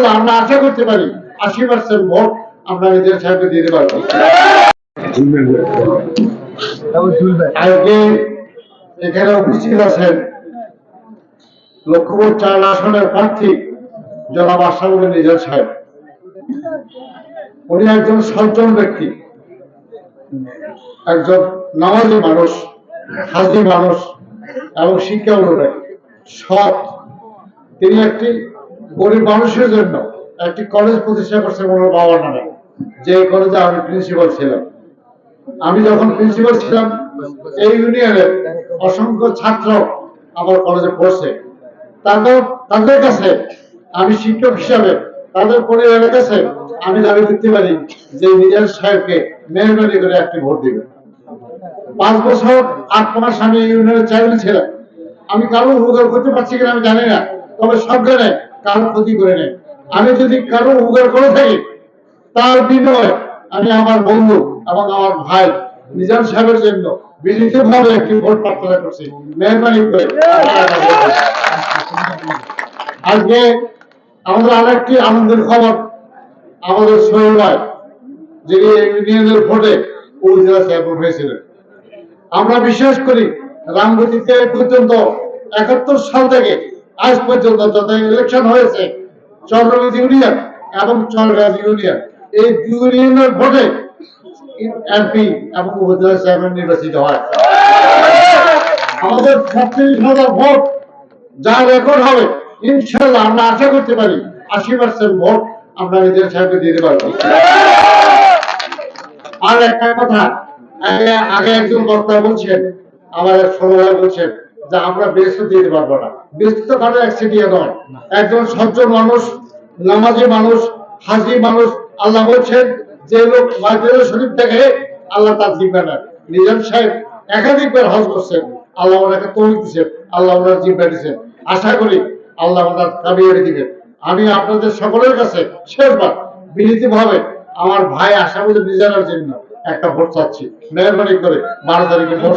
ইনশাল্লাহ আমরা আশা করতে পারি আশি পার্সেন্ট ভোট আমরা নিজের সাহেবকে দিতে পারব আজকে এখানে উপস্থিত আছেন লক্ষ্মীপুর চার আসনের প্রার্থী জনাব আশরাফুল নিজের সাহেব। উনি একজন সজ্জন ব্যক্তি, একজন নামাজি মানুষ, হাজি মানুষ এবং শিক্ষা অনুরাগী। সৎ। তিনি একটি গরিব মানুষের জন্য একটি কলেজ প্রতিষ্ঠা করছেন ওনার বাবার নামে, যে কলেজে আমি প্রিন্সিপাল ছিলাম। আমি যখন প্রিন্সিপাল ছিলাম, এই ইউনিয়নের অসংখ্য ছাত্র আমার কলেজে পড়ছে। তাদের তাদের কাছে আমি শিক্ষক হিসাবে, তাদের পরিবারের কাছে আমি দাবি করতে পারি যে নিজের সাহেবকে মেহরবানি করে একটি ভোট দিবেন পাঁচ বছর, আট মাস আমি ইউনিয়নের চেয়ারম্যান ছিলাম। আমি কারও উপকার করতে পারছি কিনা আমি জানি না, তবে সব জানে কারও ক্ষতি করে নেই। আমি যদি কারও উপকার করে থাকি, তার বিনিময়ে আমি আমার বন্ধু এবং আমার ভাই নিজাম সাহেবের জন্য বিনীতভাবে একটি ভোট প্রার্থনা করছি। মেহরবানি করে। আজকে আমাদের আরেকটি আনন্দের খবর আমাদের সোহেল ভাই, যিনি ইউনিয়নের ভোটে উপজেলা চেয়ারম্যান হয়েছিলেন আমরা বিশ্বাস করি রামগতিতে পর্যন্ত একাত্তর সাল থেকে আজ পর্যন্ত যত ইলেকশন হয়েছে। চন্দ্রগঞ্জ ইউনিয়ন এবং চন্দ্রগাঁজ ইউনিয়ন। এই দুই ইউনিয়নের ভোটে এমপি এবং উপজেলা চেয়ারম্যান নির্বাচিত হয়। আমাদের ছত্রিশ হাজার ভোট যা রেকর্ড হবে ইনশাল্লাহ আমরা আশা করতে পারি আশি পার্সেন্ট ভোট আমরা নিজের সাহেবকে দিতে পারব আর একটা কথা, আগে একজন বক্তা বলছেন, আমার ছোট বলছেন যে আমরা বেস্ট দিতে পারব না। বেস্ট তো কারও একসিডিয়া নয়। একজন সজ্জন মানুষ নামাজি মানুষ হাজি মানুষ আল্লাহ বলছেন যে লোক মাইকেল শরীফ থেকে আল্লাহ তার জিম্মা নেন নিজাম সাহেব একাধিকবার হজ করছেন। আল্লাহ ওনাকে তৈরি দিচ্ছেন আল্লাহ ওনার জিম্মা দিচ্ছেন আশা করি আল্লাহ ওনার কামিয়াবি দিবেন। আমি আপনাদের সকলের কাছে শেষবার বিনীত ভাবে আমার ভাই আশাবুল নিজামের জন্য একটা ভোট চাচ্ছি। মেহরবানি করে বারো তারিখে ভোট।